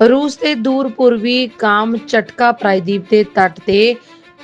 ਰੂਸ ਦੇ ਦੂਰ ਪੂਰਬੀ ਕਾਮ ਚਟਕਾ ਪ੍ਰਾਇਦੀਪ ਦੇ ਤੱਟ ਤੇ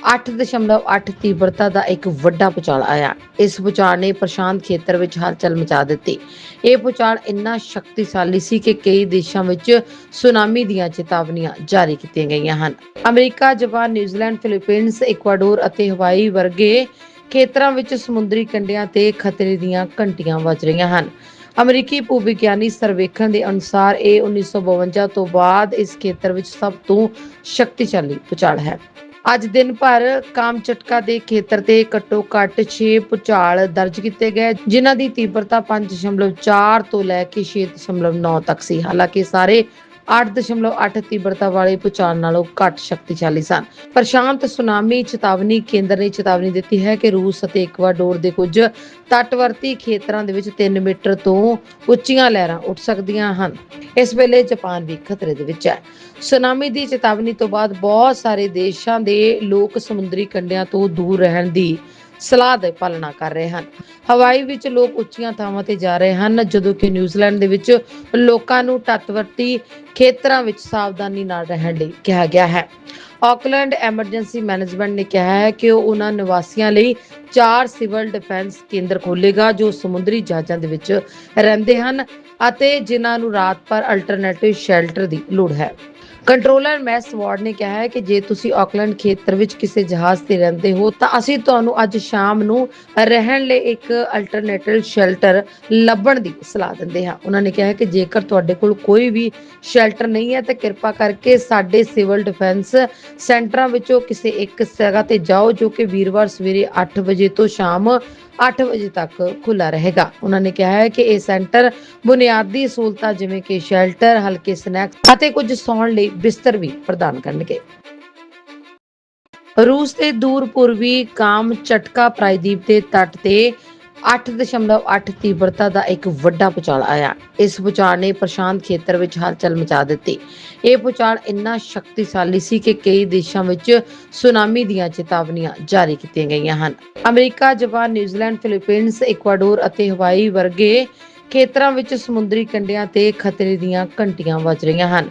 8.8 ਤੀਬਰਤਾ ਦਾ ਇੱਕ ਵੱਡਾ ਭੂਚਾਲ ਆਇਆ। ਇਸ ਭੂਚਾਲ ਨੇ ਪ੍ਰਸ਼ਾਂਤ ਖੇਤਰ ਵਿੱਚ ਹਲਚਲ ਮਚਾ ਦਿੱਤੀ। ਇਹ ਭੂਚਾਲ ਇੰਨਾ ਸ਼ਕਤੀਸ਼ਾਲੀ ਸੀ ਕਿ ਕਈ ਦੇਸ਼ਾਂ ਵਿੱਚ ਸੁਨਾਮੀ ਦੀਆਂ ਚੇਤਾਵਨੀਆਂ ਜਾਰੀ ਕੀਤੀਆਂ ਗਈਆਂ ਹਨ। America, Japan, New Zealand Philippines Ecuador ਅਤੇ ਹਵਾਈ ਵਰਗੇ ਖੇਤਰਾਂ ਵਿੱਚ ਸਮੁੰਦਰੀ ਕੰਢਿਆਂ ਤੇ ਖਤਰੇ ਦੀਆਂ ਘੰਟੀਆਂ ਵੱਜ ਰਹੀਆਂ ਹਨ। ਅਮਰੀਕੀ ਭੂਵਿਗਿਆਨੀ ਸਰਵੇਖਣ ਦੇ ਅਨੁਸਾਰ ਇਹ 1952 ਤੋਂ ਬਾਅਦ ਇਸ ਖੇਤਰ ਵਿੱਚ ਸਭ ਤੋਂ ਸ਼ਕਤੀਸ਼ਾਲੀ ਭੂਚਾਲ ਹੈ। ਅੱਜ ਦਿਨ ਭਰ ਕਾਮ ਕਾਮਚਟਕਾ ਦੇ ਖੇਤਰ ਤੇ ਘੱਟੋ ਘੱਟ 6 ਭੂਚਾਲ ਦਰਜ ਕੀਤੇ ਗਏ, ਜਿਨ੍ਹਾਂ ਦੀ ਤੀਬਰਤਾ 5.4 ਤੋਂ ਲੈ ਕੇ 6.9 ਤੱਕ ਸੀ। ਹਾਲਾਂਕਿ ਸਾਰੇ 8.8 ਤੀਬਰਤਾ ਵਾਲੇ ਭੂਚਾਲ ਨਾਲੋਂ ਘੱਟ ਸ਼ਕਤੀਸ਼ਾਲੀ ਸਨ। ਪ੍ਰਸ਼ਾਂਤ ਸੁਨਾਮੀ, ਚੇਤਾਵਨੀ ਕੇਂਦਰ ਨੇ ਚੇਤਾਵਨੀ ਦਿੱਤੀ ਹੈ ਕਿ ਰੂਸ ਅਤੇ ਇਕਵਾਡੋਰ ਦੇ ਕੁਝ ਤੱਟਵਰਤੀ ਖੇਤਰਾਂ ਦੇ ਵਿੱਚ 3 ਮੀਟਰ ਤੋਂ ਉੱਚੀਆਂ ਲਹਿਰਾਂ ਉੱਠ ਸਕਦੀਆਂ ਹਨ। ਇਸ ਵੇਲੇ ਜਾਪਾਨ ਵੀ ਖਤਰੇ ਦੇ ਵਿੱਚ ਹੈ। ਸੁਨਾਮੀ ਦੀ ਚੇਤਾਵਨੀ ਤੋਂ ਬਾਅਦ ਬਹੁਤ ਸਾਰੇ ਦੇਸ਼ਾਂ ਦੇ ਲੋਕ ਸਮੁੰਦਰੀ ਕੰਢਿਆਂ ਤੋਂ ਦੂਰ ਰਹਿਣ ਦੀ ਸਲਾਹ ਦੀ ਪਾਲਣਾ ਕਰ ਰਹੇ ਹਨ। ਹਵਾਈ ਵਿੱਚ ਲੋਕ ਉੱਚੀਆਂ ਥਾਵਾਂ ਤੇ ਜਾ ਰਹੇ ਹਨ, ਜਦੋਂ ਕਿ ਨਿਊਜ਼ੀਲੈਂਡ ਦੇ ਵਿੱਚ ਲੋਕਾਂ ਨੂੰ ਤੱਟਵਰਤੀ ਖੇਤਰਾਂ ਵਿੱਚ ਸਾਵਧਾਨੀ ਨਾਲ ਰਹਿਣ ਲਈ ਕਿਹਾ ਗਿਆ ਹੈ। ਆਕਲੈਂਡ ਐਮਰਜੈਂਸੀ ਮੈਨੇਜਮੈਂਟ ਨੇ ਕਿਹਾ ਹੈ ਕਿ ਉਹ ਉਹਨਾਂ ਨਿਵਾਸੀਆਂ ਲਈ ਚਾਰ ਸਿਵਲ ਡਿਫੈਂਸ ਕੇਂਦਰ ਖੋਲੇਗਾ ਜੋ ਸਮੁੰਦਰੀ ਜਹਾਜ਼ਾਂ ਦੇ ਵਿੱਚ ਰਹਿੰਦੇ ਹਨ ਅਤੇ ਜਿਨ੍ਹਾਂ ਨੂੰ ਰਾਤ ਭਰ ਅਲਟਰਨੇਟਿਵ ਸ਼ੈਲਟਰ ਦੀ ਲੋੜ ਹੈ। ਕੰਟਰੋਲਰ ਮੈਸ ਵਾਰਡ ਨੇ ਕਿਹਾ ਹੈ ਕਿ ਜੇ ਤੁਸੀਂ ਆਕਲੈਂਡ ਖੇਤਰ ਵਿੱਚ ਕਿਸੇ ਜਹਾਜ਼ ਤੇ ਰਹਿੰਦੇ ਹੋ, ਤਾਂ ਅਸੀਂ ਤੁਹਾਨੂੰ ਅੱਜ ਸ਼ਾਮ ਨੂੰ ਰਹਿਣ ਲਈ ਇੱਕ ਅਲਟਰਨੇਟਿਵ ਸ਼ੈਲਟਰ ਲੱਭਣ ਦੀ ਸਲਾਹ ਦਿੰਦੇ ਹਾਂ। ਉਹਨਾਂ ਨੇ ਕਿਹਾ ਹੈ ਕਿ ਜੇਕਰ ਤੁਹਾਡੇ ਕੋਲ ਕੋਈ ਵੀ ਸ਼ੈਲਟਰ ਨਹੀਂ ਹੈ, ਤਾਂ ਕਿਰਪਾ ਕਰਕੇ ਸਾਡੇ ਸਿਵਲ ਡਿਫੈਂਸ ਸੈਂਟਰਾਂ ਵਿੱਚੋਂ ਕਿਸੇ ਇੱਕ ਜਗ੍ਹਾ ਤੇ ਜਾਓ, ਜੋ ਕਿ ਵੀਰਵਾਰ ਸਵੇਰੇ 8 ਵਜੇ ਤੋਂ ਸ਼ਾਮ 8 ਵਜੇ ਤੱਕ ਖੁੱਲਾ ਰਹੇਗਾ। ਉਹਨਾਂ ਨੇ ਕਿਹਾ ਹੈ ਕਿ ਇਹ ਸੈਂਟਰ ਬੁਨਿਆਦੀ ਸਹੂਲਤਾਂ ਜਿਵੇਂ ਕਿ ਸ਼ੈਲਟਰ, ਹਲਕੇ ਸਨੈਕਸ ਅਤੇ ਕੁਝ ਸੌਣ ਲਈ ਬਿਸਤਰ ਵੀ ਪ੍ਰਦਾਨ ਕਰਨਗੇ। ਰੂਸ ਦੇ ਦੂਰ ਪੂਰਬੀ ਕਾਮ ਚਟਕਾ ਪ੍ਰਾਇਦੀਪ ਦੇ ਤੱਟ ਤੇ 8.8 ਤੀਬਰਤਾ ਦਾ ਇੱਕ ਵੱਡਾ ਭੂਚਾਲ ਆਇਆ। ਇਸ ਭੂਚਾਲ ਨੇ ਪ੍ਰਸ਼ਾਂਤ ਖੇਤਰ ਵਿੱਚ ਹਲਚਲ ਮਚਾ ਦਿੱਤੀ। ਇਹ ਭੂਚਾਲ ਇੰਨਾ ਸ਼ਕਤੀਸ਼ਾਲੀ ਸੀ ਕਿ ਕਈ ਦੇਸ਼ਾਂ ਵਿੱਚ ਸੁਨਾਮੀ ਦੀਆਂ ਚੇਤਾਵਨੀਆਂ ਜਾਰੀ ਕੀਤੀਆਂ ਗਈਆਂ ਹਨ। America, Japan, New Zealand Philippines Ecuador ਅਤੇ ਹਵਾਈ ਵਰਗੇ ਖੇਤਰਾਂ ਵਿੱਚ ਸਮੁੰਦਰੀ ਕੰਢਿਆਂ ਤੇ ਖਤਰੇ ਦੀਆਂ ਘੰਟੀਆਂ ਵੱਜ ਰਹੀਆਂ ਹਨ।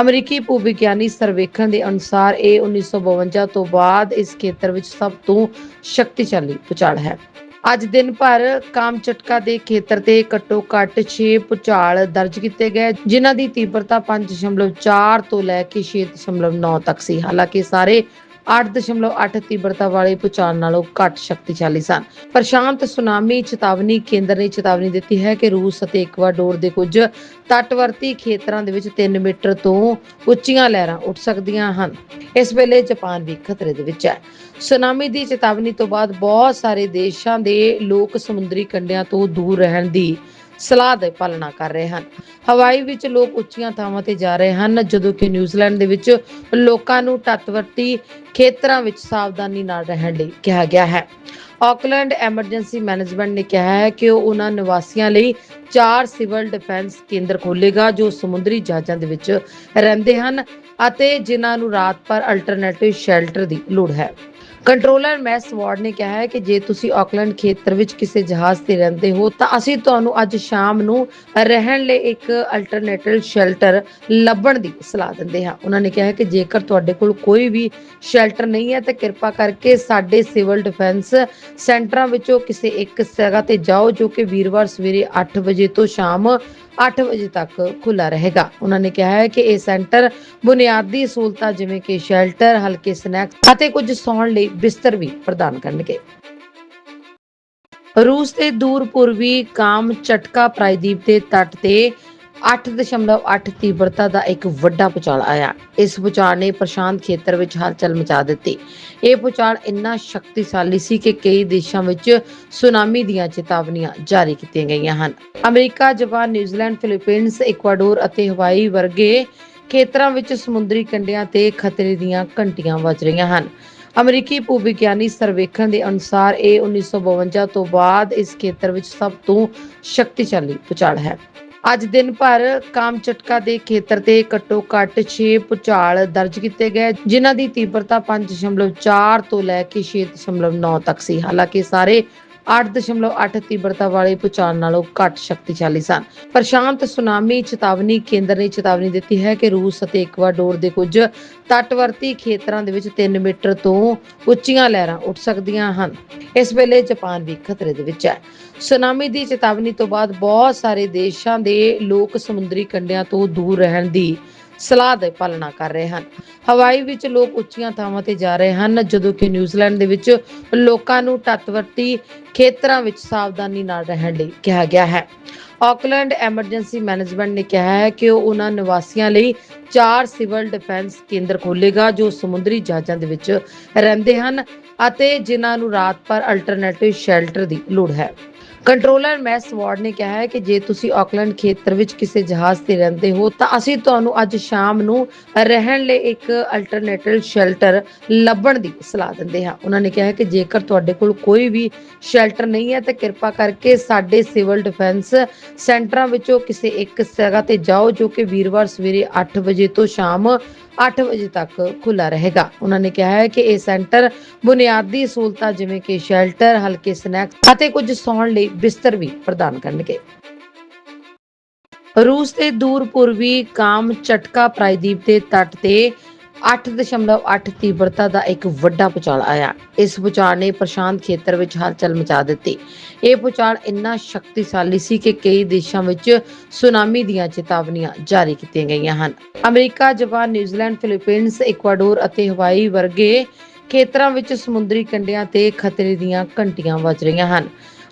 ਅਮਰੀਕੀ ਭੂਵਿਗਿਆਨੀ ਸਰਵੇਖਣ ਦੇ ਅਨੁਸਾਰ ਇਹ 1952 ਤੋਂ ਬਾਅਦ ਇਸ ਖੇਤਰ ਵਿੱਚ ਸਭ ਤੋਂ ਸ਼ਕਤੀਸ਼ਾਲੀ ਭੂਚਾਲ ਹੈ। ਅੱਜ ਦਿਨ ਭਰ ਕਾਮ ਕਾਮਚਟਕਾ ਦੇ ਖੇਤਰ ਤੇ ਘੱਟੋ ਘੱਟ 6 ਭੂਚਾਲ ਦਰਜ ਕੀਤੇ ਗਏ, ਜਿਨ੍ਹਾਂ ਦੀ ਤੀਬਰਤਾ 5.4 ਤੋਂ ਲੈ ਕੇ 6.9 ਤੱਕ ਸੀ। ਹਾਲਾਂਕਿ ਸਾਰੇ 8.8 ਤੀਬਰਤਾ ਵਾਲੇ ਭੂਚਾਲ ਨਾਲੋਂ ਘੱਟ ਸ਼ਕਤੀਸ਼ਾਲੀ ਸਨ। ਪ੍ਰਸ਼ਾਂਤ ਸੁਨਾਮੀ, ਚੇਤਾਵਨੀ ਕੇਂਦਰ ਨੇ ਚੇਤਾਵਨੀ ਦਿੱਤੀ ਹੈ ਕਿ ਰੂਸ ਅਤੇ ਇਕਵਾਡੋਰ ਦੇ ਕੁਝ ਤੱਟਵਰਤੀ ਖੇਤਰਾਂ ਦੇ ਵਿੱਚ 3 ਮੀਟਰ ਤੋਂ ਉੱਚੀਆਂ ਲਹਿਰਾਂ ਉੱਠ ਸਕਦੀਆਂ ਹਨ। ਇਸ ਵੇਲੇ ਜਾਪਾਨ ਵੀ ਖਤਰੇ ਦੇ ਵਿੱਚ ਹੈ। ਸੁਨਾਮੀ ਦੀ ਚੇਤਾਵਨੀ ਤੋਂ ਬਾਅਦ ਬਹੁਤ ਸਾਰੇ ਦੇਸ਼ਾਂ ਦੇ ਲੋਕ ਸਮੁੰਦਰੀ ਕੰਢਿਆਂ ਤੋਂ ਦੂਰ ਰਹਿਣ ਦੀ ਸਲਾਹ ਦੀ ਪਾਲਣਾ ਕਰ ਰਹੇ ਹਨ। ਹਵਾਈ ਵਿੱਚ ਲੋਕ ਉੱਚੀਆਂ ਥਾਵਾਂ ਤੇ ਜਾ ਰਹੇ ਹਨ, ਜਦੋਂ ਕਿ ਨਿਊਜ਼ੀਲੈਂਡ ਦੇ ਵਿੱਚ ਲੋਕਾਂ ਨੂੰ ਤੱਟਵਰਤੀ ਖੇਤਰਾਂ ਵਿੱਚ ਸਾਵਧਾਨੀ ਨਾਲ ਰਹਿਣ ਲਈ ਕਿਹਾ ਗਿਆ ਹੈ। ਆਕਲੈਂਡ ਐਮਰਜੈਂਸੀ ਮੈਨੇਜਮੈਂਟ ਨੇ ਕਿਹਾ ਹੈ ਕਿ ਉਹ ਉਹਨਾਂ ਨਿਵਾਸੀਆਂ ਲਈ ਚਾਰ ਸਿਵਲ ਡਿਫੈਂਸ ਕੇਂਦਰ ਖੋਲੇਗਾ ਜੋ ਸਮੁੰਦਰੀ ਜਹਾਜ਼ਾਂ ਦੇ ਵਿੱਚ ਰਹਿੰਦੇ ਹਨ ਅਤੇ ਜਿਨ੍ਹਾਂ ਨੂੰ ਰਾਤ ਭਰ ਅਲਟਰਨੇਟਿਵ ਸ਼ੈਲਟਰ ਦੀ ਲੋੜ ਹੈ। ਕੰਟਰੋਲਰ ਮੈਸ ਵਾਰਡ ਨੇ ਕਿਹਾ ਹੈ ਕਿ ਜੇ ਤੁਸੀਂ ਆਕਲੈਂਡ ਖੇਤਰ ਵਿੱਚ ਕਿਸੇ ਜਹਾਜ਼ ਤੇ ਰਹਿੰਦੇ ਹੋ, ਤਾਂ ਅਸੀਂ ਤੁਹਾਨੂੰ ਅੱਜ ਸ਼ਾਮ ਨੂੰ ਰਹਿਣ ਲਈ ਇੱਕ ਅਲਟਰਨੇਟਿਵ ਸ਼ੈਲਟਰ ਲੱਭਣ ਦੀ ਸਲਾਹ ਦਿੰਦੇ ਹਾਂ। ਉਹਨਾਂ ਨੇ ਕਿਹਾ ਹੈ ਕਿ ਜੇਕਰ ਤੁਹਾਡੇ ਕੋਲ ਕੋਈ ਵੀ ਸ਼ੈਲਟਰ ਨਹੀਂ ਹੈ, ਤਾਂ ਕਿਰਪਾ ਕਰਕੇ ਸਾਡੇ ਸਿਵਲ ਡਿਫੈਂਸ ਸੈਂਟਰਾਂ ਵਿੱਚੋਂ ਕਿਸੇ ਇੱਕ ਜਗ੍ਹਾ ਤੇ ਜਾਓ, ਜੋ ਕਿ ਵੀਰਵਾਰ ਸਵੇਰੇ 8 ਵਜੇ ਤੋਂ ਸ਼ਾਮ 8 ਵਜੇ ਤੱਕ ਖੁੱਲਾ ਰਹੇਗਾ। ਉਹਨਾਂ ਨੇ ਕਿਹਾ ਹੈ ਕਿ ਇਹ ਸੈਂਟਰ ਬੁਨਿਆਦੀ ਸਹੂਲਤਾਂ ਜਿਵੇਂ ਕਿ ਸ਼ੈਲਟਰ, ਹਲਕੇ ਸਨੈਕਸ ਅਤੇ ਕੁਝ ਸੌਣ ਲਈ ਬਿਸਤਰ ਵੀ ਪ੍ਰਦਾਨ ਕਰਨਗੇ। ਰੂਸ ਦੇ ਦੂਰ ਪੂਰਬੀ ਕਾਮ ਚਟਕਾ ਪ੍ਰਾਇਦੀਪ ਦੇ ਤੱਟ ਤੇ 8.8 ਤੀਬਰਤਾ ਦਾ ਇੱਕ ਵੱਡਾ ਭੂਚਾਲ ਆਇਆ। ਇਸ ਭੂਚਾਲ ਨੇ ਪ੍ਰਸ਼ਾਂਤ ਖੇਤਰ ਵਿੱਚ ਹਲਚਲ ਮਚਾ ਦਿੱਤੀ। ਇਹ ਭੂਚਾਲ ਇੰਨਾ ਸ਼ਕਤੀਸ਼ਾਲੀ ਸੀ ਕਿ ਕਈ ਦੇਸ਼ਾਂ ਵਿੱਚ ਸੁਨਾਮੀ ਦੀਆਂ ਚੇਤਾਵਨੀਆਂ ਜਾਰੀ ਕੀਤੀਆਂ ਗਈਆਂ ਹਨ। America, Japan, New Zealand Philippines Ecuador ਅਤੇ ਹਵਾਈ ਵਰਗੇ ਖੇਤਰਾਂ ਵਿੱਚ ਸਮੁੰਦਰੀ ਕੰਢਿਆਂ ਤੇ ਖਤਰੇ ਦੀਆਂ ਘੰਟੀਆਂ ਵੱਜ ਰਹੀਆਂ ਹਨ। ਅਮਰੀਕੀ ਭੂਵਿਗਿਆਨੀ ਸਰਵੇਖਣ ਦੇ ਅਨੁਸਾਰ ਇਹ 1952 ਤੋਂ ਬਾਅਦ ਇਸ ਖੇਤਰ ਵਿੱਚ ਸਭ ਤੋਂ ਸ਼ਕਤੀਸ਼ਾਲੀ ਭੂਚਾਲ ਹੈ। ਅੱਜ ਦਿਨ ਭਰ ਕਾਮ ਕਾਮਚਟਕਾ ਦੇ ਖੇਤਰ ਤੇ ਘੱਟੋ ਘੱਟ 6 ਭੂਚਾਲ ਦਰਜ ਕੀਤੇ ਗਏ, ਜਿਨ੍ਹਾਂ ਦੀ ਤੀਬਰਤਾ 5.4 ਤੋਂ ਲੈ ਕੇ 6.9 ਤੱਕ ਸੀ। ਹਾਲਾਂਕਿ ਸਾਰੇ 8.8 ਤੀਬਰਤਾ ਵਾਲੇ ਭੂਚਾਲ ਨਾਲੋਂ ਘੱਟ ਸ਼ਕਤੀਸ਼ਾਲੀ ਸਨ। ਪ੍ਰਸ਼ਾਂਤ ਸੁਨਾਮੀ, ਚੇਤਾਵਨੀ ਕੇਂਦਰ ਨੇ ਚੇਤਾਵਨੀ ਦਿੱਤੀ ਹੈ ਕਿ ਰੂਸ ਅਤੇ ਇਕਵਾਡੋਰ ਦੇ ਕੁਝ ਤੱਟਵਰਤੀ ਖੇਤਰਾਂ ਦੇ ਵਿੱਚ 3 ਮੀਟਰ ਤੋਂ ਉੱਚੀਆਂ ਲਹਿਰਾਂ ਉੱਠ ਸਕਦੀਆਂ ਹਨ। ਇਸ ਵੇਲੇ ਜਾਪਾਨ ਵੀ ਖਤਰੇ ਦੇ ਵਿੱਚ ਹੈ। ਸੁਨਾਮੀ ਦੀ ਚੇਤਾਵਨੀ ਤੋਂ ਬਾਅਦ ਬਹੁਤ ਸਾਰੇ ਦੇਸ਼ਾਂ ਦੇ ਲੋਕ ਸਮੁੰਦਰੀ ਕੰਢਿਆਂ ਤੋਂ ਦੂਰ ਰਹਿਣ ਦੀ ਸਲਾਹ ਦੀ ਪਾਲਣਾ ਕਰ ਰਹੇ ਹਨ। ਹਵਾਈ ਵਿੱਚ ਲੋਕ ਉੱਚੀਆਂ ਥਾਵਾਂ ਤੇ ਜਾ ਰਹੇ ਹਨ, ਜਦੋਂ ਕਿ ਨਿਊਜ਼ੀਲੈਂਡ ਦੇ ਵਿੱਚ ਲੋਕਾਂ ਨੂੰ ਤੱਟਵਰਤੀ ਖੇਤਰਾਂ ਵਿੱਚ ਸਾਵਧਾਨੀ ਨਾਲ ਰਹਿਣ ਲਈ ਕਿਹਾ ਗਿਆ ਹੈ। ਆਕਲੈਂਡ ਐਮਰਜੈਂਸੀ ਮੈਨੇਜਮੈਂਟ ਨੇ ਕਿਹਾ ਹੈ ਕਿ ਉਹ ਉਹਨਾਂ ਨਿਵਾਸੀਆਂ ਲਈ ਚਾਰ ਸਿਵਲ ਡਿਫੈਂਸ ਕੇਂਦਰ ਖੋਲੇਗਾ ਜੋ ਸਮੁੰਦਰੀ ਜਹਾਜ਼ਾਂ ਦੇ ਵਿੱਚ ਰਹਿੰਦੇ ਹਨ ਅਤੇ ਜਿਨ੍ਹਾਂ ਨੂੰ ਰਾਤ ਭਰ ਅਲਟਰਨੇਟਿਵ ਸ਼ੈਲਟਰ ਦੀ ਲੋੜ ਹੈ। ਕੰਟਰੋਲਰ ਮੈਸ ਵਾਰਡ ਨੇ ਕਿਹਾ ਹੈ ਕਿ ਜੇ ਤੁਸੀਂ ਆਕਲੈਂਡ ਖੇਤਰ ਵਿੱਚ ਕਿਸੇ ਜਹਾਜ਼ ਤੇ ਰਹਿੰਦੇ ਹੋ, ਤਾਂ ਅਸੀਂ ਤੁਹਾਨੂੰ ਅੱਜ ਸ਼ਾਮ ਨੂੰ ਰਹਿਣ ਲਈ ਇੱਕ ਅਲਟਰਨੇਟਿਵ ਸ਼ੈਲਟਰ ਲੱਭਣ ਦੀ ਸਲਾਹ ਦਿੰਦੇ ਹਾਂ। ਉਹਨਾਂ ਨੇ ਕਿਹਾ ਹੈ ਕਿ ਜੇਕਰ ਤੁਹਾਡੇ ਕੋਲ ਕੋਈ ਵੀ ਸ਼ੈਲਟਰ ਨਹੀਂ ਹੈ, ਤਾਂ ਕਿਰਪਾ ਕਰਕੇ ਸਾਡੇ ਸਿਵਲ ਡਿਫੈਂਸ ਸੈਂਟਰਾਂ ਵਿੱਚੋਂ ਕਿਸੇ ਇੱਕ ਜਗ੍ਹਾ ਤੇ ਜਾਓ, ਜੋ ਕਿ ਵੀਰਵਾਰ ਸਵੇਰੇ 8 ਵਜੇ ਤੋਂ ਸ਼ਾਮ 8 ਵਜੇ ਤੱਕ ਖੁੱਲਾ ਰਹੇਗਾ। ਉਹਨਾਂ ਨੇ ਕਿਹਾ ਹੈ ਕਿ ਇਹ ਸੈਂਟਰ ਬੁਨਿਆਦੀ ਸਹੂਲਤਾਂ ਜਿਵੇਂ ਕਿ ਸ਼ੈਲਟਰ, ਹਲਕੇ ਸਨੈਕਸ ਅਤੇ ਕੁਝ ਸੌਣ ਲਈ ਬਿਸਤਰ ਵੀ ਪ੍ਰਦਾਨ ਕਰਨਗੇ। ਰੂਸ ਦੇ ਦੂਰ ਪੂਰਬੀ ਕਾਮ ਚਟਕਾ ਪ੍ਰਾਇਦੀਪ ਦੇ ਤੱਟ ਤੇ 8.8 ਤੀਬਰਤਾ ਦਾ ਇੱਕ ਵੱਡਾ ਭੂਚਾਲ ਆਇਆ। ਇਸ ਭੂਚਾਲ ਨੇ ਪ੍ਰਸ਼ਾਂਤ ਖੇਤਰ ਵਿੱਚ ਹਲਚਲ ਮਚਾ ਦਿੱਤੀ। ਇਹ ਭੂਚਾਲ ਇੰਨਾ ਸ਼ਕਤੀਸ਼ਾਲੀ ਸੀ ਕਿ ਕਈ ਦੇਸ਼ਾਂ ਵਿੱਚ ਸੁਨਾਮੀ ਦੀਆਂ ਚੇਤਾਵਨੀਆਂ ਜਾਰੀ ਕੀਤੀਆਂ ਗਈਆਂ ਹਨ। America, Japan, New Zealand Philippines Ecuador ਅਤੇ ਹਵਾਈ ਵਰਗੇ ਖੇਤਰਾਂ ਵਿੱਚ ਸਮੁੰਦਰੀ ਕੰਢਿਆਂ ਤੇ ਖਤਰੇ ਦੀਆਂ ਘੰਟੀਆਂ ਵੱਜ ਰਹੀਆਂ ਹਨ।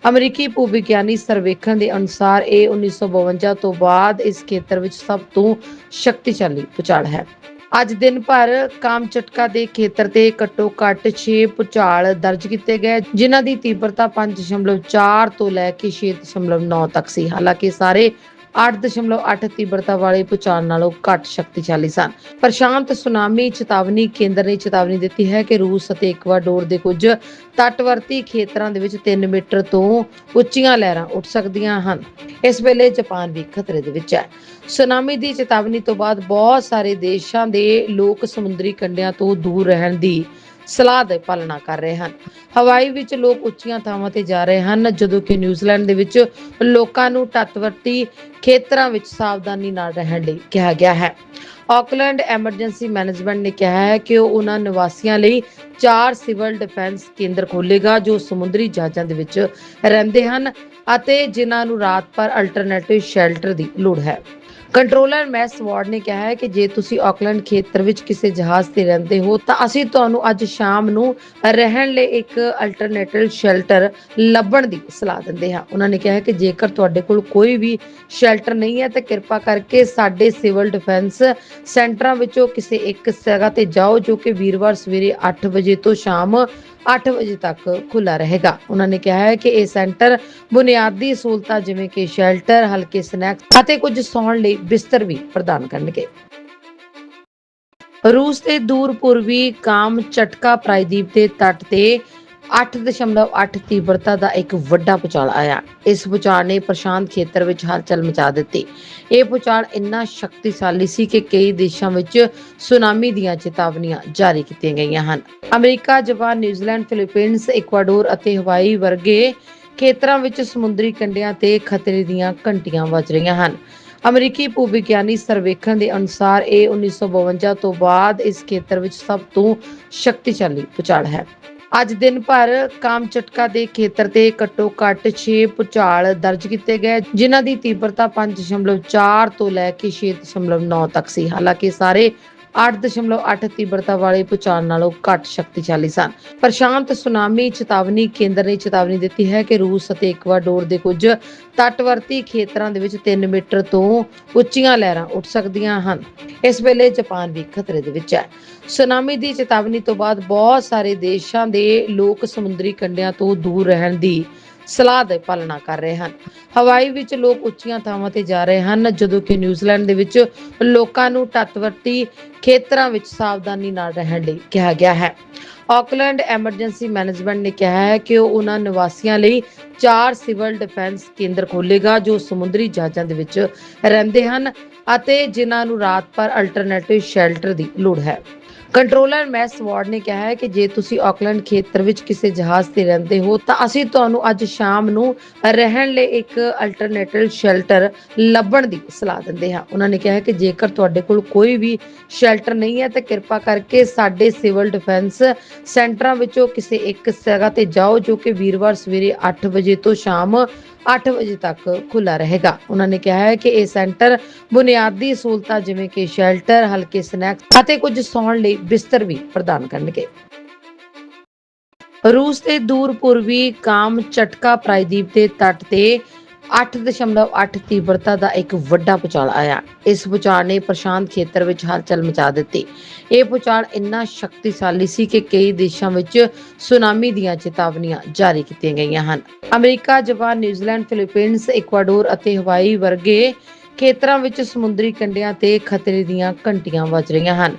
ਅਮਰੀਕੀ ਭੂਵਿਗਿਆਨੀ ਸਰਵੇਖਣ ਦੇ ਅਨੁਸਾਰ ਇਹ 1952 ਤੋਂ ਬਾਅਦ ਇਸ ਖੇਤਰ ਵਿੱਚ ਸਭ ਤੋਂ ਸ਼ਕਤੀਸ਼ਾਲੀ ਭੂਚਾਲ ਹੈ। ਅੱਜ ਦਿਨ ਭਰ ਕਾਮ ਕਾਮਚਟਕਾ ਦੇ ਖੇਤਰ ਤੇ ਘੱਟੋ ਘੱਟ 6 ਭੂਚਾਲ ਦਰਜ ਕੀਤੇ ਗਏ, ਜਿਨ੍ਹਾਂ ਦੀ ਤੀਬਰਤਾ 5.4 ਤੋਂ ਲੈ ਕੇ 6.9 ਤੱਕ ਸੀ। ਹਾਲਾਂਕਿ ਸਾਰੇ 8.8 ਤੀਬਰਤਾ ਵਾਲੇ ਭੂਚਾਲ ਨਾਲੋਂ ਘੱਟ ਸ਼ਕਤੀਸ਼ਾਲੀ ਸਨ। ਪ੍ਰਸ਼ਾਂਤ ਸੁਨਾਮੀ, ਚੇਤਾਵਨੀ ਕੇਂਦਰ ਨੇ ਚੇਤਾਵਨੀ ਦਿੱਤੀ ਹੈ ਕਿ ਰੂਸ ਅਤੇ ਇਕਵਾਡੋਰ ਦੇ ਕੁਝ ਤੱਟਵਰਤੀ ਖੇਤਰਾਂ ਦੇ ਵਿੱਚ 3 ਮੀਟਰ ਤੋਂ ਉੱਚੀਆਂ ਲਹਿਰਾਂ ਉੱਠ ਸਕਦੀਆਂ ਹਨ। ਇਸ ਵੇਲੇ ਜਾਪਾਨ ਵੀ ਖਤਰੇ ਦੇ ਵਿੱਚ ਹੈ। ਸੁਨਾਮੀ ਦੀ ਚੇਤਾਵਨੀ ਤੋਂ ਬਾਅਦ ਬਹੁਤ ਸਾਰੇ ਦੇਸ਼ਾਂ ਦੇ ਲੋਕ ਸਮੁੰਦਰੀ ਕੰਢਿਆਂ ਤੋਂ ਦੂਰ ਰਹਿਣ ਦੀ ਸਲਾਹ ਦੀ ਪਾਲਣਾ ਕਰ ਰਹੇ ਹਨ। ਹਵਾਈ ਵਿੱਚ ਲੋਕ ਉੱਚੀਆਂ ਥਾਵਾਂ ਤੇ ਜਾ ਰਹੇ ਹਨ, ਜਦੋਂ ਕਿ ਨਿਊਜ਼ੀਲੈਂਡ ਦੇ ਵਿੱਚ ਲੋਕਾਂ ਨੂੰ ਤੱਟਵਰਤੀ ਖੇਤਰਾਂ ਵਿੱਚ ਸਾਵਧਾਨੀ ਨਾਲ ਰਹਿਣ ਲਈ ਕਿਹਾ ਗਿਆ ਹੈ। ਆਕਲੈਂਡ ਐਮਰਜੈਂਸੀ ਮੈਨੇਜਮੈਂਟ ਨੇ ਕਿਹਾ ਹੈ ਕਿ ਉਹ ਉਹਨਾਂ ਨਿਵਾਸੀਆਂ ਲਈ ਚਾਰ ਸਿਵਲ ਡਿਫੈਂਸ ਕੇਂਦਰ ਖੋਲੇਗਾ ਜੋ ਸਮੁੰਦਰੀ ਜਹਾਜ਼ਾਂ ਦੇ ਵਿੱਚ ਰਹਿੰਦੇ ਹਨ ਅਤੇ ਜਿਨ੍ਹਾਂ ਨੂੰ ਰਾਤ ਭਰ ਅਲਟਰਨੇਟਿਵ ਸ਼ੈਲਟਰ ਦੀ ਲੋੜ ਹੈ। ਕੰਟਰੋਲਰ ਮੈਸ ਵਾਰਡ ਨੇ ਕਿਹਾ ਹੈ ਕਿ ਜੇ ਤੁਸੀਂ ਆਕਲੈਂਡ ਖੇਤਰ ਵਿੱਚ ਕਿਸੇ ਜਹਾਜ਼ ਤੇ ਰਹਿੰਦੇ ਹੋ, ਤਾਂ ਅਸੀਂ ਤੁਹਾਨੂੰ ਅੱਜ ਸ਼ਾਮ ਨੂੰ ਰਹਿਣ ਲਈ ਇੱਕ ਅਲਟਰਨੇਟਿਵ ਸ਼ੈਲਟਰ ਲੱਭਣ ਦੀ ਸਲਾਹ ਦਿੰਦੇ ਹਾਂ। ਉਹਨਾਂ ਨੇ ਕਿਹਾ ਹੈ ਕਿ ਜੇਕਰ ਤੁਹਾਡੇ ਕੋਲ ਕੋਈ ਵੀ ਸ਼ੈਲਟਰ ਨਹੀਂ ਹੈ, ਤਾਂ ਕਿਰਪਾ ਕਰਕੇ ਸਾਡੇ ਸਿਵਲ ਡਿਫੈਂਸ ਸੈਂਟਰਾਂ ਵਿੱਚੋਂ ਕਿਸੇ ਇੱਕ ਜਗ੍ਹਾ ਤੇ ਜਾਓ, ਜੋ ਕਿ ਵੀਰਵਾਰ ਸਵੇਰੇ 8 ਵਜੇ ਤੋਂ ਸ਼ਾਮ 8 ਵਜੇ ਤੱਕ ਖੁੱਲਾ ਰਹੇਗਾ। ਉਹਨਾਂ ਨੇ ਕਿਹਾ ਹੈ ਕਿ ਇਹ ਸੈਂਟਰ ਬੁਨਿਆਦੀ ਸਹੂਲਤਾਂ ਜਿਵੇਂ ਕਿ ਸ਼ੈਲਟਰ ਹਲਕੇ ਸਨੈਕਸ ਅਤੇ ਕੁਝ ਸੌਣ ਲਈ ਬਿਸਤਰ ਵੀ ਪ੍ਰਦਾਨ ਕਰਨਗੇ। ਰੂਸ ਦੇ ਦੂਰ ਪੂਰਬੀ ਕਾਮ ਚਟਕਾ ਪ੍ਰਾਇਦੀਪ ਦੇ ਤੱਟ ਤੇ 8.8 ਤੀਬਰਤਾ ਦਾ ਇੱਕ ਵੱਡਾ ਭੂਚਾਲ ਆਇਆ। ਇਸ ਭੂਚਾਲ ਨੇ ਪ੍ਰਸ਼ਾਂਤ ਖੇਤਰ ਵਿੱਚ ਹਲਚਲ ਮਚਾ ਦਿੱਤੀ। ਇਹ ਭੂਚਾਲ ਇੰਨਾ ਸ਼ਕਤੀਸ਼ਾਲੀ ਸੀ ਕਿ ਕਈ ਦੇਸ਼ਾਂ ਵਿੱਚ ਸੁਨਾਮੀ ਦੀਆਂ ਚੇਤਾਵਨੀਆਂ ਜਾਰੀ ਕੀਤੀਆਂ ਗਈਆਂ ਹਨ। America, Japan, New Zealand Philippines Ecuador ਅਤੇ ਹਵਾਈ ਵਰਗੇ ਖੇਤਰਾਂ ਵਿੱਚ ਸਮੁੰਦਰੀ ਕੰਢਿਆਂ ਤੇ ਖਤਰੇ ਦੀਆਂ ਘੰਟੀਆਂ ਵੱਜ ਰਹੀਆਂ ਹਨ। ਅਮਰੀਕੀ ਭੂਵਿਗਿਆਨੀ ਸਰਵੇਖਣ ਦੇ ਅਨੁਸਾਰ ਇਹ 1952 ਤੋਂ ਬਾਅਦ ਇਸ ਖੇਤਰ ਵਿੱਚ ਸਭ ਤੋਂ ਸ਼ਕਤੀਸ਼ਾਲੀ ਭੂਚਾਲ ਹੈ। ਅੱਜ ਦਿਨ ਭਰ ਕਾਮ ਕਾਮਚਟਕਾ ਦੇ ਖੇਤਰ ਤੇ ਘੱਟੋ ਘੱਟ 6 ਭੂਚਾਲ ਦਰਜ ਕੀਤੇ ਗਏ, ਜਿਨ੍ਹਾਂ ਦੀ ਤੀਬਰਤਾ 5.4 ਤੋਂ ਲੈ ਕੇ 6.9 ਤੱਕ ਸੀ। ਹਾਲਾਂਕਿ ਸਾਰੇ 8.8 ਤੀਬਰਤਾ ਵਾਲੇ ਭੂਚਾਲ ਨਾਲੋਂ ਘੱਟ ਸ਼ਕਤੀਸ਼ਾਲੀ ਸਨ। ਪ੍ਰਸ਼ਾਂਤ ਸੁਨਾਮੀ, ਚੇਤਾਵਨੀ ਕੇਂਦਰ ਨੇ ਚੇਤਾਵਨੀ ਦਿੱਤੀ ਹੈ ਕਿ ਰੂਸ ਅਤੇ ਇਕਵਾਡੋਰ ਦੇ ਕੁਝ ਤੱਟਵਰਤੀ ਖੇਤਰਾਂ ਦੇ ਵਿੱਚ 3 ਮੀਟਰ ਤੋਂ ਉੱਚੀਆਂ ਲਹਿਰਾਂ ਉੱਠ ਸਕਦੀਆਂ ਹਨ। ਇਸ ਵੇਲੇ ਜਾਪਾਨ ਵੀ ਖਤਰੇ ਦੇ ਵਿੱਚ ਹੈ। ਸੁਨਾਮੀ ਦੀ ਚੇਤਾਵਨੀ ਤੋਂ ਬਾਅਦ ਬਹੁਤ ਸਾਰੇ ਦੇਸ਼ਾਂ ਦੇ ਲੋਕ ਸਮੁੰਦਰੀ ਕੰਢਿਆਂ ਤੋਂ ਦੂਰ ਰਹਿਣ ਦੀ ਸਲਾਹ ਦੀ ਪਾਲਣਾ ਕਰ ਰਹੇ ਹਨ। ਹਵਾਈ ਵਿੱਚ ਲੋਕ ਉੱਚੀਆਂ ਥਾਵਾਂ ਤੇ ਜਾ ਰਹੇ ਹਨ, ਜਦੋਂ ਕਿ ਨਿਊਜ਼ੀਲੈਂਡ ਦੇ ਵਿੱਚ ਲੋਕਾਂ ਨੂੰ ਤੱਟਵਰਤੀ ਖੇਤਰਾਂ ਵਿੱਚ ਸਾਵਧਾਨੀ ਨਾਲ ਰਹਿਣ ਲਈ ਕਿਹਾ ਗਿਆ ਹੈ। ਆਕਲੈਂਡ ਐਮਰਜੈਂਸੀ ਮੈਨੇਜਮੈਂਟ ਨੇ ਕਿਹਾ ਹੈ ਕਿ ਉਹ ਉਹਨਾਂ ਨਿਵਾਸੀਆਂ ਲਈ ਚਾਰ ਸਿਵਲ ਡਿਫੈਂਸ ਕੇਂਦਰ ਖੋਲੇਗਾ ਜੋ ਸਮੁੰਦਰੀ ਜਹਾਜ਼ਾਂ ਦੇ ਵਿੱਚ ਰਹਿੰਦੇ ਹਨ ਅਤੇ ਜਿਨ੍ਹਾਂ ਨੂੰ ਰਾਤ ਭਰ ਅਲਟਰਨੇਟਿਵ ਸ਼ੈਲਟਰ ਦੀ ਲੋੜ ਹੈ। ਕੰਟਰੋਲਰ ਮੈਸ ਵਾਰਡ ਨੇ ਕਿਹਾ ਹੈ ਕਿ ਜੇ ਤੁਸੀਂ ਆਕਲੈਂਡ ਖੇਤਰ ਵਿੱਚ ਕਿਸੇ ਜਹਾਜ਼ ਤੇ ਰਹਿੰਦੇ ਹੋ, ਤਾਂ ਅਸੀਂ ਤੁਹਾਨੂੰ ਅੱਜ ਸ਼ਾਮ ਨੂੰ ਰਹਿਣ ਲਈ ਇੱਕ ਅਲਟਰਨੇਟਿਵ ਸ਼ੈਲਟਰ ਲੱਭਣ ਦੀ ਸਲਾਹ ਦਿੰਦੇ ਹਾਂ। ਉਹਨਾਂ ਨੇ ਕਿਹਾ ਹੈ ਕਿ ਜੇਕਰ ਤੁਹਾਡੇ ਕੋਲ ਕੋਈ ਵੀ ਸ਼ੈਲਟਰ ਨਹੀਂ ਹੈ, ਤਾਂ ਕਿਰਪਾ ਕਰਕੇ ਸਾਡੇ ਸਿਵਲ ਡਿਫੈਂਸ ਸੈਂਟਰਾਂ ਵਿੱਚੋਂ ਕਿਸੇ ਇੱਕ ਜਗ੍ਹਾ ਤੇ ਜਾਓ, ਜੋ ਕਿ ਵੀਰਵਾਰ ਸਵੇਰੇ 8 ਵਜੇ ਤੋਂ ਸ਼ਾਮ 8 ਵਜੇ ਤੱਕ ਖੁੱਲਾ ਰਹੇਗਾ। ਉਹਨਾਂ ਨੇ ਕਿਹਾ ਹੈ ਕਿ ਇਹ ਸੈਂਟਰ ਬੁਨਿਆਦੀ ਸਹੂਲਤਾਂ ਜਿਵੇਂ ਕਿ ਸ਼ੈਲਟਰ, ਹਲਕੇ ਸਨੈਕਸ ਅਤੇ ਕੁਝ ਸੌਣ ਲਈ ਬਿਸਤਰ ਵੀ ਪ੍ਰਦਾਨ ਕਰਨਗੇ। ਰੂਸ ਦੇ ਦੂਰ ਪੂਰਬੀ ਕਾਮ ਚਟਕਾ ਪ੍ਰਾਇਦੀਪ ਦੇ ਤੱਟ ਤੇ 8.8 ਤੀਬਰਤਾ ਦਾ ਇੱਕ ਵੱਡਾ ਭੂਚਾਲ ਆਇਆ। ਇਸ ਭੂਚਾਲ ਨੇ ਪ੍ਰਸ਼ਾਂਤ ਖੇਤਰ ਵਿੱਚ ਹਲਚਲ ਮਚਾ ਦਿੱਤੀ। ਇਹ ਭੂਚਾਲ ਇੰਨਾ ਸ਼ਕਤੀਸ਼ਾਲੀ ਸੀ ਕਿ ਕਈ ਦੇਸ਼ਾਂ ਵਿੱਚ ਸੁਨਾਮੀ ਦੀਆਂ ਚੇਤਾਵਨੀਆਂ ਜਾਰੀ ਕੀਤੀਆਂ ਗਈਆਂ ਹਨ। America, Japan, New Zealand Philippines Ecuador ਅਤੇ ਹਵਾਈ ਵਰਗੇ ਖੇਤਰਾਂ ਵਿੱਚ ਸਮੁੰਦਰੀ ਕੰਢਿਆਂ ਤੇ ਖਤਰੇ ਦੀਆਂ ਘੰਟੀਆਂ ਵੱਜ ਰਹੀਆਂ ਹਨ।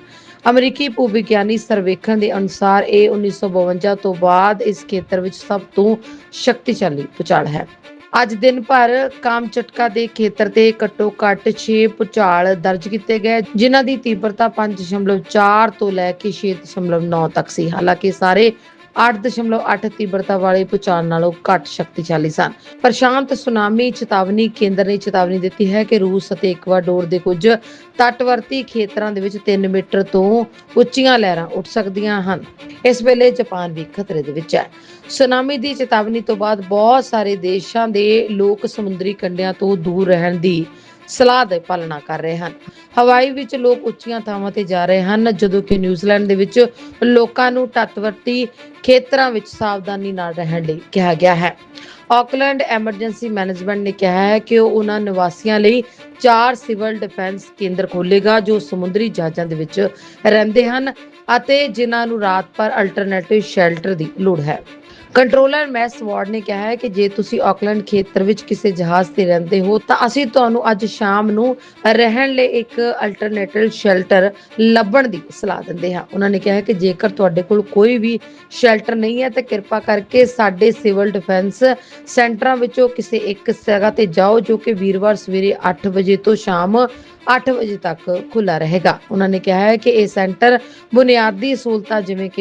ਅਮਰੀਕੀ ਭੂਵਿਗਿਆਨੀ ਸਰਵੇਖਣ ਦੇ ਅਨੁਸਾਰ ਇਹ 1952 ਤੋਂ ਬਾਅਦ ਇਸ ਖੇਤਰ ਵਿੱਚ ਸਭ ਤੋਂ ਸ਼ਕਤੀਸ਼ਾਲੀ ਭੂਚਾਲ ਹੈ। ਅੱਜ ਦਿਨ ਭਰ ਕਾਮ ਕਾਮਚਟਕਾ ਦੇ ਖੇਤਰ ਤੇ ਘੱਟੋ ਘੱਟ 6 ਭੂਚਾਲ ਦਰਜ ਕੀਤੇ ਗਏ, ਜਿਨ੍ਹਾਂ ਦੀ ਤੀਬਰਤਾ 5.4 ਤੋਂ ਲੈ ਕੇ 6.9 ਤੱਕ ਸੀ। ਹਾਲਾਂਕਿ ਸਾਰੇ 8.8 ਤੀਬਰਤਾ ਵਾਲੇ ਭੂਚਾਲ ਨਾਲੋਂ ਘੱਟ ਸ਼ਕਤੀਸ਼ਾਲੀ ਸਨ। ਪ੍ਰਸ਼ਾਂਤ ਸੁਨਾਮੀ, ਚੇਤਾਵਨੀ ਕੇਂਦਰ ਨੇ ਚੇਤਾਵਨੀ ਦਿੱਤੀ ਹੈ ਕਿ ਰੂਸ ਅਤੇ ਇਕਵਾਡੋਰ ਦੇ ਕੁਝ ਤੱਟਵਰਤੀ ਖੇਤਰਾਂ ਦੇ ਵਿੱਚ 3 ਮੀਟਰ ਤੋਂ ਉੱਚੀਆਂ ਲਹਿਰਾਂ ਉੱਠ ਸਕਦੀਆਂ ਹਨ। ਇਸ ਵੇਲੇ ਜਾਪਾਨ ਵੀ ਖਤਰੇ ਦੇ ਵਿੱਚ ਹੈ। ਸੁਨਾਮੀ ਦੀ ਚੇਤਾਵਨੀ ਤੋਂ ਬਾਅਦ ਬਹੁਤ ਸਾਰੇ ਦੇਸ਼ਾਂ ਦੇ ਲੋਕ ਸਮੁੰਦਰੀ ਕੰਢਿਆਂ ਤੋਂ ਦੂਰ ਰਹਿਣ ਦੀ ਸਲਾਹ ਦੀ ਪਾਲਣਾ ਕਰ ਰਹੇ ਹਨ। ਹਵਾਈ ਵਿੱਚ ਲੋਕ ਉੱਚੀਆਂ ਥਾਵਾਂ ਤੇ ਜਾ ਰਹੇ ਹਨ, ਜਦੋਂ ਕਿ ਨਿਊਜ਼ੀਲੈਂਡ ਦੇ ਵਿੱਚ ਲੋਕਾਂ ਨੂੰ ਤੱਟਵਰਤੀ ਖੇਤਰਾਂ ਵਿੱਚ ਸਾਵਧਾਨੀ ਨਾਲ ਰਹਿਣ ਲਈ ਕਿਹਾ ਗਿਆ ਹੈ। ਆਕਲੈਂਡ ਐਮਰਜੈਂਸੀ ਮੈਨੇਜਮੈਂਟ ਨੇ ਕਿਹਾ ਹੈ ਕਿ ਉਹ ਉਹਨਾਂ ਨਿਵਾਸੀਆਂ ਲਈ ਚਾਰ ਸਿਵਲ ਡਿਫੈਂਸ ਕੇਂਦਰ ਖੋਲੇਗਾ ਜੋ ਸਮੁੰਦਰੀ ਜਹਾਜ਼ਾਂ ਦੇ ਵਿੱਚ ਰਹਿੰਦੇ ਹਨ ਅਤੇ ਜਿਨ੍ਹਾਂ ਨੂੰ ਰਾਤ ਭਰ ਅਲਟਰਨੇਟਿਵ ਸ਼ੈਲਟਰ ਦੀ ਲੋੜ ਹੈ। ਕੰਟਰੋਲਰ ਮੈਸ ਵਾਰਡ ਨੇ ਕਿਹਾ ਹੈ ਕਿ ਜੇ ਤੁਸੀਂ ਆਕਲੈਂਡ ਖੇਤਰ ਵਿੱਚ ਕਿਸੇ ਜਹਾਜ਼ ਤੇ ਰਹਿੰਦੇ ਹੋ, ਤਾਂ ਅਸੀਂ ਤੁਹਾਨੂੰ ਅੱਜ ਸ਼ਾਮ ਨੂੰ ਰਹਿਣ ਲਈ ਇੱਕ ਅਲਟਰਨੇਟਿਵ ਸ਼ੈਲਟਰ ਲੱਭਣ ਦੀ ਸਲਾਹ ਦਿੰਦੇ ਹਾਂ। ਉਹਨਾਂ ਨੇ ਕਿਹਾ ਹੈ ਕਿ ਜੇਕਰ ਤੁਹਾਡੇ ਕੋਲ ਕੋਈ ਵੀ ਸ਼ੈਲਟਰ ਨਹੀਂ ਹੈ, ਤਾਂ ਕਿਰਪਾ ਕਰਕੇ ਸਾਡੇ ਸਿਵਲ ਡਿਫੈਂਸ ਸੈਂਟਰਾਂ ਵਿੱਚੋਂ ਕਿਸੇ ਇੱਕ ਜਗ੍ਹਾ ਤੇ ਜਾਓ, ਜੋ ਕਿ ਵੀਰਵਾਰ ਸਵੇਰੇ 8 ਵਜੇ ਤੋਂ ਸ਼ਾਮ 8 ਵਜੇ ਤੱਕ ਖੁੱਲਾ ਰਹੇਗਾ। ਉਹਨਾਂ ਨੇ ਕਿਹਾ ਹੈ ਕਿ ਇਹ ਸੈਂਟਰ ਬੁਨਿਆਦੀ ਸਹੂਲਤਾਂ ਜਿਵੇਂ ਕਿ